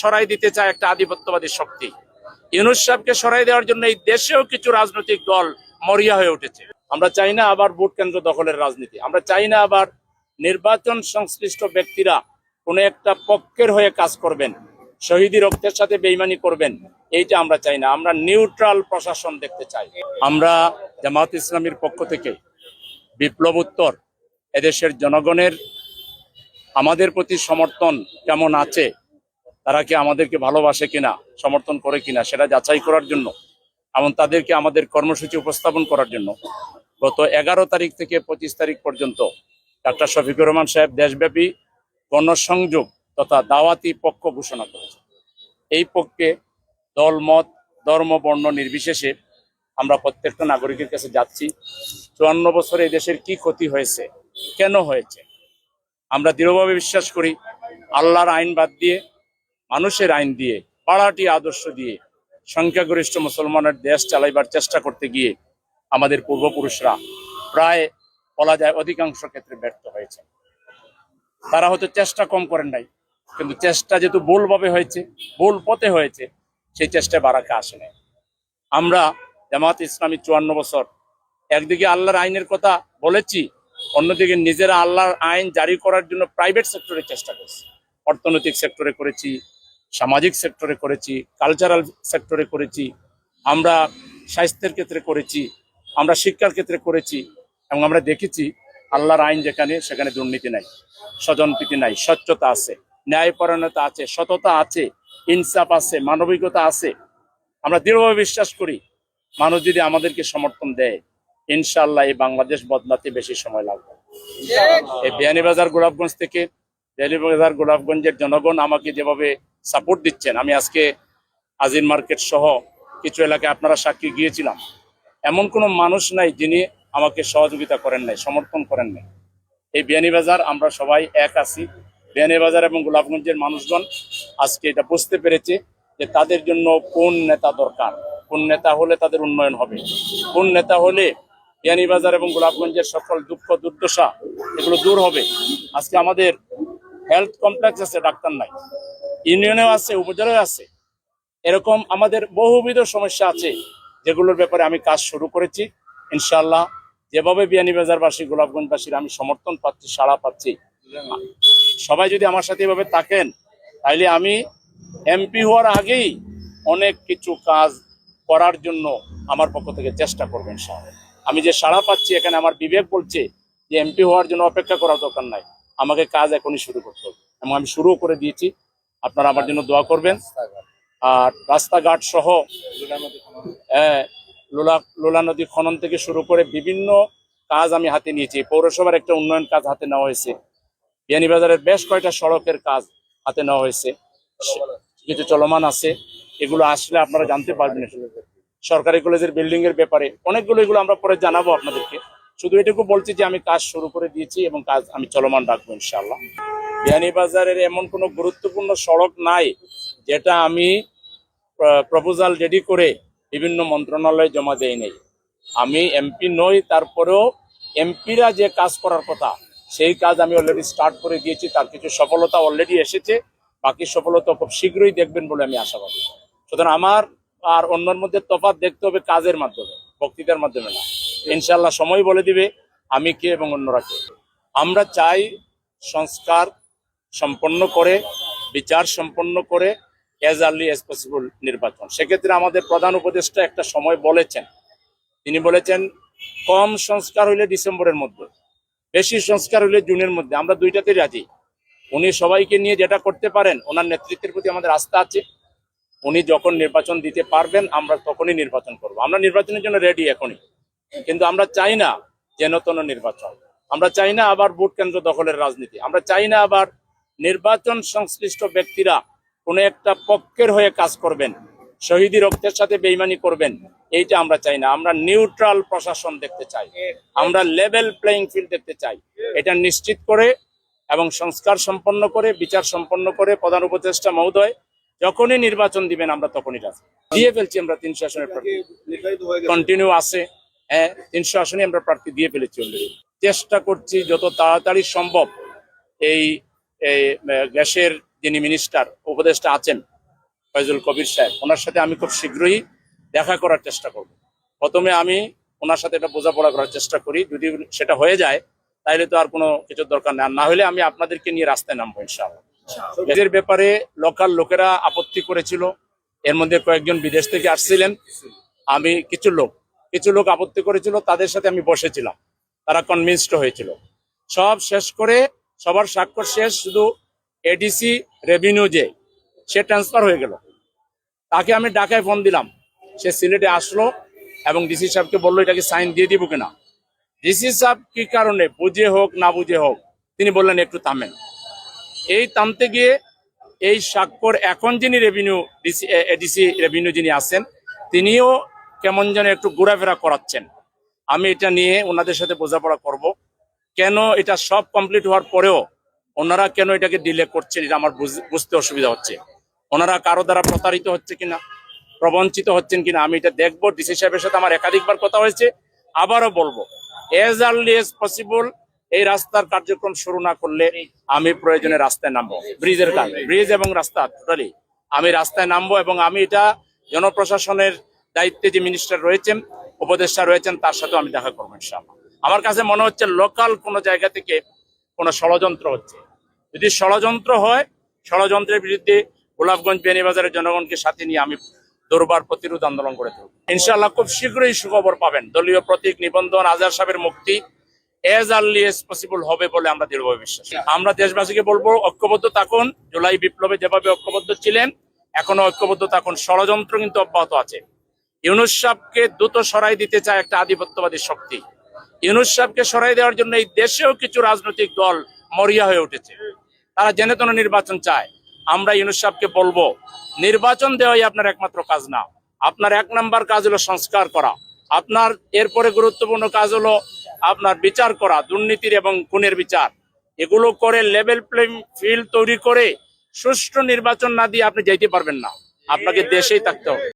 সরাই দিতে চায় একটা আধিপত্যবাদী শক্তি। ইউনুস সাহেবকে সরাই দেওয়ার জন্য এই দেশেও কিছু রাজনৈতিক দল মরিয়া হয়ে উঠেছে। আমরা চাই না আবার ভোট কেন্দ্র দখলের রাজনীতি। আমরা চাই না আবার নির্বাচন সংশ্লিষ্ট ব্যক্তিরা কোনো একটা পক্ষের হয়ে কাজ করবেন, শহীদি রক্তের সাথে বেইমানি করবেন, এইটা আমরা চাই না। আমরা নিউট্রাল প্রশাসন দেখতে চাই। আমরা জামাত ইসলামীর পক্ষ থেকে বিপ্লব উত্তর, এদেশের জনগণের আমাদের প্রতি সমর্থন কেমন আছে তারা কি আমাদেরকে ভালোবাসে কিনা, সমর্থন করে কিনা, সেটা যাচাই করার জন্য, এবং তাদেরকে আমাদের কর্মসূচি উপস্থাপন করার জন্য, গত এগারো তারিখ থেকে পঁচিশ তারিখ পর্যন্ত ডাক্তার শফিকুর রহমান সাহেব দেশব্যাপী গণসংযোগ তথা দাওয়াতি পক্ষ ঘোষণা করেছে। এই পক্ষে দল, মত, ধর্ম, বর্ণ নির্বিশেষে আমরা প্রত্যেকটা নাগরিকের কাছে যাচ্ছি। চুয়ান্ন বছরে দেশের কি ক্ষতি হয়েছে, কেন হয়েছে, আমরা দৃঢ়ভাবে বিশ্বাস করি, আল্লাহর আইন বাদ দিয়ে মানুষের আইন দিয়ে, পাড়াটি আদর্শ দিয়ে, সংখ্যাগরিষ্ঠ মুসলমানের দেশ চালাইবার চেষ্টা করতে গিয়ে আমাদের পূর্বপুরুষরা প্রায় বলা যায় অধিকাংশ ক্ষেত্রে ব্যর্থ হয়েছে। তারা হয়তো চেষ্টা কম করেন নাই, কিন্তু চেষ্টা যেহেতু ভুলভাবে হয়েছে, ভুল পথে হয়েছে, সেই চেষ্টায় বারাকে আসে নাই। আমরা জামাত ইসলামী চুয়ান্ন বছর একদিকে আল্লাহর আইনের কথা বলেছি, অন্যদিকে নিজেরা আল্লাহর আইন জারি করার জন্য প্রাইভেট সেক্টরে চেষ্টা করছি। অর্থনৈতিক সেক্টরে করেছি সামাজিক সেক্টরে করেছি কালচারাল সেক্টরে করেছি, আমরা স্বাস্থ্যের ক্ষেত্রে করেছি, আমরা শিক্ষার ক্ষেত্রে করেছি, এবং আমরা দেখেছি আল্লাহর আইন যেখানে, সেখানে দুর্নীতি নাই, স্বজনপ্রীতি নাই, স্বচ্ছতা আছে, ন্যায়পরায়ণতা আছে, সততা আছে, ইনসাফ আছে, মানবিকতা আছে। আমরা দৃঢ়ভাবে বিশ্বাস করি, মানুষ যদি আমাদেরকে সমর্থন দেয় ইনশাল্লাহ এই বাংলাদেশ বদলাতে বেশি সময় লাগবে। এই বিয়ানীবাজার গোলাপগঞ্জ থেকে, বিয়ানীবাজার গোলাপগঞ্জের জনগণ আমাকে যেভাবে সাপোর্ট দিচ্ছেন। আমি আজকে আজিন মার্কেট সহ কিছু এলাকায় আপনারা সাক্ষী গিয়েছিলাম। এমন কোনো মানুষ নাই যিনি আমাকে সহযোগিতা করেন নাই, সমর্থন করেন নাই। এই বিয়ানীবাজার আমরা সবাই এক আছি। বিয়ানীবাজার এবং গোলাপগঞ্জের মানুষজন আজকে এটা বুঝতে পেরেছে যে তাদের জন্য কোন নেতা দরকার, কোন নেতা হলে তাদের উন্নয়ন হবে, কোন নেতা হলে বিয়ানীবাজার এবং গোলাপগঞ্জের সকল দুঃখ দুর্দশা এগুলো দূর হবে। আজকে আমাদের হেলথ কমপ্লেক্স আছে, ডাক্তার নাই। ইউনিয়নেও আছে উপজেলায় আছে। এরকম আমাদের বহুবিধ সমস্যা আছে, যেগুলোর ব্যাপারে আমি কাজ শুরু করেছি। ইনশাল্লাহ যেভাবে বিয়ানীবাজারবাসী গোলাপগঞ্জবাসীর আমি সমর্থন পাচ্ছি, সাড়া পাচ্ছি, সবাই যদি আমার সাথে এভাবে থাকেন, তাইলে আমি এমপি হওয়ার আগেই অনেক কিছু কাজ করার জন্য আমার পক্ষ থেকে চেষ্টা করবেন ইনশাআল্লাহ। আমি যে সাড়া পাচ্ছি, এখানে আমার বিবেক বলছে যে এমপি হওয়ার জন্য অপেক্ষা করার দরকার নাই। আমাকে কাজ এখনই শুরু করতে হবে। এবং আমি শুরুও করে দিয়েছি। আপনারা আমার জন্য দোয়া করবেন। আর রাস্তাঘাট সহ লোলা লোলা নদী খনন থেকে শুরু করে বিভিন্ন কাজ আমি হাতে নিয়েছি। পৌরসভার একটা উন্নয়ন কাজ হাতে নেওয়া হয়েছে। বিয়ানীবাজারের বেশ কয়টা সড়কের কাজ হাতে নেওয়া হয়েছে। কিছু চলমান আছে। এগুলো আসলে আপনারা জানতে পারবেন। সরকারি কলেজের বিল্ডিং এর ব্যাপারে অনেকগুলো এগুলো আমরা পরে জানাব আপনাদেরকে। শুধু এটুকু বলছি যে আমি কাজ শুরু করে দিয়েছি এবং কাজ আমি চলমান রাখব ইনশাল্লাহ বিয়ানীবাজারের এমন কোনো গুরুত্বপূর্ণ সড়ক নাই, যেটা আমি প্রপোজাল রেডি করে বিভিন্ন মন্ত্রণালয়ে জমা দেই নেই। আমি এমপি নই, তারপরেও এমপিরা যে কাজ করার কথা, সেই কাজ আমি অলরেডি স্টার্ট করে দিয়েছি, তার কিছু সফলতা অলরেডি এসেছে, বাকি সফলতা খুব শীঘ্রই দেখবেন বলে আমি আশাবাদী সুতরাং আমার আর অন্যর মধ্যে তফাৎ দেখতে হবে কাজের মাধ্যমে, বক্তৃতার মাধ্যমে না। ইনশাল্লাহ সময় বলে দিবে, আমি কে এবং অন্যরা কে। আমরা চাই সংস্কার সম্পন্ন করে, বিচার সম্পন্ন করে অ্যাজ আর্লি অ্যাজ পসিবল নির্বাচন। সেক্ষেত্রে আমাদের প্রধান উপদেষ্টা একটা সময় বলেছেন। তিনি বলেছেন, কম সংস্কার হইলে ডিসেম্বরের মধ্যে, বেশি সংস্কার হইলে জুনের মধ্যে। আমরা দুইটাতে রাজি। উনি সবাইকে নিয়ে যেটা করতে পারেন, ওনার নেতৃত্বের প্রতি আমাদের আস্থা আছে। উনি যখন নির্বাচন দিতে পারবেন, আমরা তখনই নির্বাচন করব। আমরা নির্বাচনের জন্য রেডি এখনই। কিন্তু আমরা চাই না যেন যেনতন নির্বাচন। আমরা চাই না আবার ভোট কেন্দ্র দখলের রাজনীতি। আমরা চাই না আবার নির্বাচন সংশ্লিষ্ট ব্যক্তিরা কোনো একটা পক্ষের হয়ে কাজ করবেন, শহীদি রক্তের সাথে বেইমানি করবেন, এইটা আমরা চাই না। আমরা নিউট্রাল প্রশাসন দেখতে চাই। আমরা লেভেল প্লেইং ফিল্ড দেখতে চাই। এটা নিশ্চিত করে এবং সংস্কার সম্পন্ন করে, বিচার সম্পন্ন করে প্রধান উপদেষ্টা মহোদয় যখনই নির্বাচন দিবেন আমরা তখনই রাজি। দিয়ে ফেলছি আমরা তিনশো আসনের কন্টিনিউ আছে। হ্যাঁ তিনশো আসনে আমরা প্রার্থী দিয়ে ফেলেছি চেষ্টা করছি যত তাড়াতাড়ি সম্ভব এই এই, গ্যাসের যিনি মিনিস্টার উপদেষ্টা আছেন ফয়জুল কবির সাহেব ওনার সাথে আমি খুব শীঘ্রই দেখা করার চেষ্টা করব। প্রথমে আমি ওনার সাথে এটা বোঝাপড়া করার চেষ্টা করি। যদি সেটা হয়ে যায় তাহলে তো আর কোনো কিছুর দরকার নেই। আর না হলে আমি আপনাদেরকে নিয়ে রাস্তায় নামবো ইনশাআল্লাহ। এদের ব্যাপারে লোকাল লোকেরা আপত্তি করেছিল। এর মধ্যে কয়েকজন বিদেশ থেকে আসছিলেন। আমি কিছু লোক কিছু লোক আপত্তি করেছিল। তাদের সাথে আমি বসেছিলাম। তারা কনভিন্সড হয়েছিল। সব শেষ করে সবার স্বাক্ষর শেষ, শুধু এডিসি রেভিনিউ যে, সে ট্রান্সফার হয়ে গেল। তাকে আমি ঢাকায় ফোন দিলাম। সে সিলেটে আসলো এবং ডিসি সাহেবকে বলল, এটাকে সাইন দিয়ে দিব কিনা? ডিসি সাহেব কি কারণে? বুঝে হোক, না বুঝে হোক, তিনি বললেন, একটু থামেন। এই থামতে গিয়ে এই স্বাক্ষর এখন যিনি রেভিনিউ ডিসি এডিসি রেভিনিউ যিনি আছেন, তিনিও কেমন যেন একটু ঘোরাফেরা করাচ্ছেন। আমি এটা নিয়ে ওনাদের সাথে বোঝাপড়া করব। কেন এটা সব কমপ্লিট হওয়ার পরেও ওনারা কেন এটাকে ডিলে করছেন এটা আমার বুঝতে অসুবিধা হচ্ছে। ওনারা কারও দ্বারা প্রতারিত হচ্ছে কিনা, প্রবঞ্চিত হচ্ছেন কিনা, আমি এটা দেখব। ডিসি সাহেবের সাথে আমার একাধিকবার কথা হয়েছে, আবারও বলব এজ আর্লি এজ পসিবল এই রাস্তার কার্যক্রম শুরু না করলে আমি প্রয়োজনে রাস্তায় নামবো। ব্রিজের কাজ, ব্রিজ এবং রাস্তা টোটালি আমি রাস্তায় নামবো এবং আমি এটা জনপ্রশাসনের দায়িত্বে যে মিনিস্টার রয়েছেন, উপদেষ্টা রয়েছেন, তার সাথেও আমি দেখা করব ইনশাআল্লাহ। আমার কাছে মনে হচ্ছে লোকাল কোনো জায়গা থেকে কোনো ষড়যন্ত্র হচ্ছে। যদি ষড়যন্ত্র হয়, ষড়যন্ত্রের বিরুদ্ধে গোলাপগঞ্জ বেনিবাজারের জনগণকে সাথে নিয়ে আমি দুর্বার প্রতিরোধ আন্দোলন করে দেব ইনশাআল্লাহ খুব শীঘ্রই সুখবর পাবেন। দলীয় প্রতীক নিবন্ধন আজার সাহেবের মুক্তি এজ আর্লি এজ পসিবল হবে বলে আমরা দৃঢ়ভাবে বিশ্বাস। আমরা দেশবাসীকে বলব, ঐক্যবদ্ধ থাকুন। জুলাই বিপ্লবে যেভাবে ঐক্যবদ্ধ ছিলেন, এখনও ঐক্যবদ্ধ থাকুন। ষড়যন্ত্র কিন্তু অব্যাহত আছে। ইউনুস সাহেবকে দ্রুত সরাই দিতে চায় একটা আধিপত্যবাদী শক্তি। ইউনুস সাহেবকে সরাই দেওয়ার জন্য এই দেশেও কিছু রাজনৈতিক দল মরিয়া হয়ে উঠেছে। তারা জেনে তেন নির্বাচন চায়। আমরা ইউনুস সাহেবকে বলব, নির্বাচন দেওয়াই আপনার একমাত্র কাজ না। আপনার এক নাম্বার কাজ হলো সংস্কার করা। আপনার এরপরে গুরুত্বপূর্ণ কাজ হলো আপনার বিচার করা, দুর্নীতির এবং খুনের বিচার। এগুলো করে লেভেল প্লেইং ফিল্ড তৈরি করে সুষ্ঠু নির্বাচন না দিয়ে আপনি যাইতে পারবেন না। আপনাকে দেশেই থাকতে হবে।